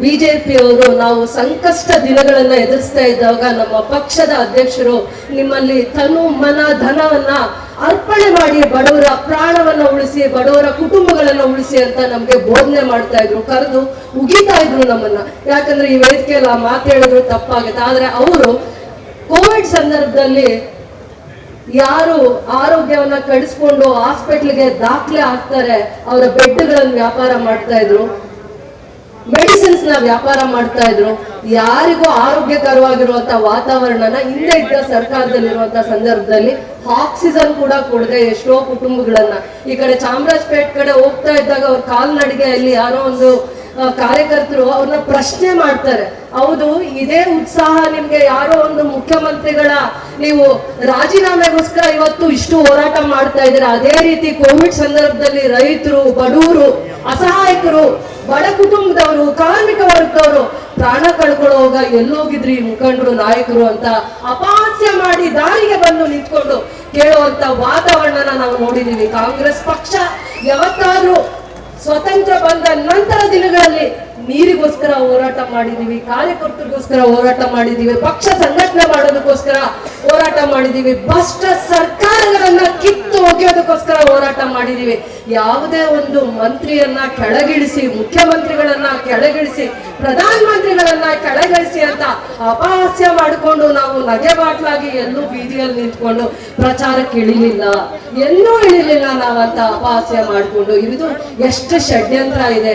ಬಿಜೆಪಿಯವರು ನಾವು ಸಂಕಷ್ಟ ದಿನಗಳನ್ನ ಎದುರಿಸ್ತಾ ಇದ್ದಾಗ ನಮ್ಮ ಪಕ್ಷದ ಅಧ್ಯಕ್ಷರು ನಿಮ್ಮಲ್ಲಿ ತನು ಮನ ಧನವನ್ನ ಅರ್ಪಣೆ ಮಾಡಿ ಬಡವರ ಪ್ರಾಣವನ್ನ ಉಳಿಸಿ, ಬಡವರ ಕುಟುಂಬಗಳನ್ನ ಉಳಿಸಿ ಅಂತ ನಮ್ಗೆ ಬೋಧನೆ ಮಾಡ್ತಾ ಇದ್ರು, ಕರೆದು ಉಗಿತಾ ಇದ್ರು ನಮ್ಮನ್ನ. ಯಾಕಂದ್ರೆ ಈ ವೇದಿಕೆಯಲ್ಲಿ ಆ ಮಾತು ಹೇಳಿದ್ರು ತಪ್ಪಾಗುತ್ತೆ. ಆದ್ರೆ ಅವರು ಕೋವಿಡ್ ಸಂದರ್ಭದಲ್ಲಿ ಯಾರು ಆರೋಗ್ಯವನ್ನ ಕಡಿಸ್ಕೊಂಡು ಹಾಸ್ಪಿಟ್ಲ್ಗೆ ದಾಖಲೆ ಆಗ್ತಾರೆ ಅವರ ಬೆಡ್ಗಳನ್ನು ವ್ಯಾಪಾರ ಮಾಡ್ತಾ ಇದ್ರು. ಮೆಡಿಸಿನ್ಸ್ನ ವ್ಯಾಪಾರ ಮಾಡ್ತಾ ಇದ್ರು. ಯಾರಿಗೂ ಆರೋಗ್ಯಕರವಾಗಿರುವಂತ ವಾತಾವರಣನ ಹಿಂದೆ ಇದ್ದ ಸರ್ಕಾರದಲ್ಲಿರುವಂತ ಸಂದರ್ಭದಲ್ಲಿ ಆಕ್ಸಿಜನ್ ಕೂಡ ಕೊಡದೆ ಎಷ್ಟೋ ಕುಟುಂಬಗಳನ್ನ. ಈ ಕಡೆ ಚಾಮರಾಜಪೇಟ್ ಕಡೆ ಹೋಗ್ತಾ ಇದ್ದಾಗ ಅವ್ರ ಕಾಲ್ನಡಿಗೆಯಲ್ಲಿ ಯಾರೋ ಒಂದು ಕಾರ್ಯಕರ್ತರು ಅವ್ರನ್ನ ಪ್ರಶ್ನೆ ಮಾಡ್ತಾರೆ. ಹೌದು, ಇದೇ ಉತ್ಸಾಹ ನಿಮ್ಗೆ ಯಾರೋ ಒಂದು ಮುಖ್ಯಮಂತ್ರಿಗಳ ನೀವು ರಾಜೀನಾಮೆಗೋಸ್ಕರ ಇವತ್ತು ಇಷ್ಟು ಹೋರಾಟ ಮಾಡ್ತಾ ಇದ್ದೀರಾ? ಅದೇ ರೀತಿ ಕೋವಿಡ್ ಸಂದರ್ಭದಲ್ಲಿ ರೈತರು, ಬಡವರು, ಅಸಹಾಯಕರು ಬಡ ಕುಟುಂಬದವರು, ಕಾರ್ಮಿಕ ವರ್ಗದವರು ಪ್ರಾಣ ಕಳ್ಕೊಳ್ಳೋವಾಗ ಎಲ್ಲೋಗಿದ್ರಿ ಮುಖಂಡರು, ನಾಯಕರು ಅಂತ ಅಪಹಾಸ್ಯ ಮಾಡಿ ದಾರಿಗೆ ಬಂದು ನಿಂತ್ಕೊಂಡು ಕೇಳುವಂತ ವಾತಾವರಣನ ನಾವು ನೋಡಿದೀವಿ ಕಾಂಗ್ರೆಸ್ ಪಕ್ಷ ಯಾವತ್ತಾದ್ರೂ ಸ್ವತಂತ್ರ ಬಂದ ನಂತರ ದಿನಗಳಲ್ಲಿ ನೀರಿಗೋಸ್ಕರ ಹೋರಾಟ ಮಾಡಿದೀವಿ ಕಾರ್ಯಕರ್ತರಿಗೋಸ್ಕರ ಹೋರಾಟ ಮಾಡಿದೀವಿ ಪಕ್ಷ ಸಂಘಟನೆ ಮಾಡೋದಕ್ಕೋಸ್ಕರ ಹೋರಾಟ ಮಾಡಿದೀವಿ ಭ್ರಷ್ಟ ಸರ್ಕಾರಗಳನ್ನ ಕಿತ್ತು ಒಗೆಯೋದಕ್ಕೋಸ್ಕರ ಹೋರಾಟ ಮಾಡಿದೀವಿ. ಯಾವುದೇ ಒಂದು ಮಂತ್ರಿಯನ್ನ ಕೆಳಗಿಳಿಸಿ, ಮುಖ್ಯಮಂತ್ರಿಗಳನ್ನ ಕೆಳಗಿಳಿಸಿ, ಪ್ರಧಾನ ಮಂತ್ರಿಗಳನ್ನ ಕೆಳಗಿಳಿಸಿ ಅಂತ ಅಪಹಾಸ್ಯ ಮಾಡಿಕೊಂಡು ನಾವು ನಗೆ ಬಾಟ್ಲಾಗಿ ಎಲ್ಲೂ ಬೀದಿಯಲ್ಲಿ ನಿಂತ್ಕೊಂಡು ಪ್ರಚಾರಕ್ಕೆ ಇಳಿಲಿಲ್ಲ ಎಲ್ಲೂ ಇಳಿಲಿಲ್ಲ ನಾವಂತ ಅಪಹಾಸ್ಯ ಮಾಡಿಕೊಂಡು. ಇದು ಎಷ್ಟು ಷಡ್ಯಂತ್ರ ಇದೆ.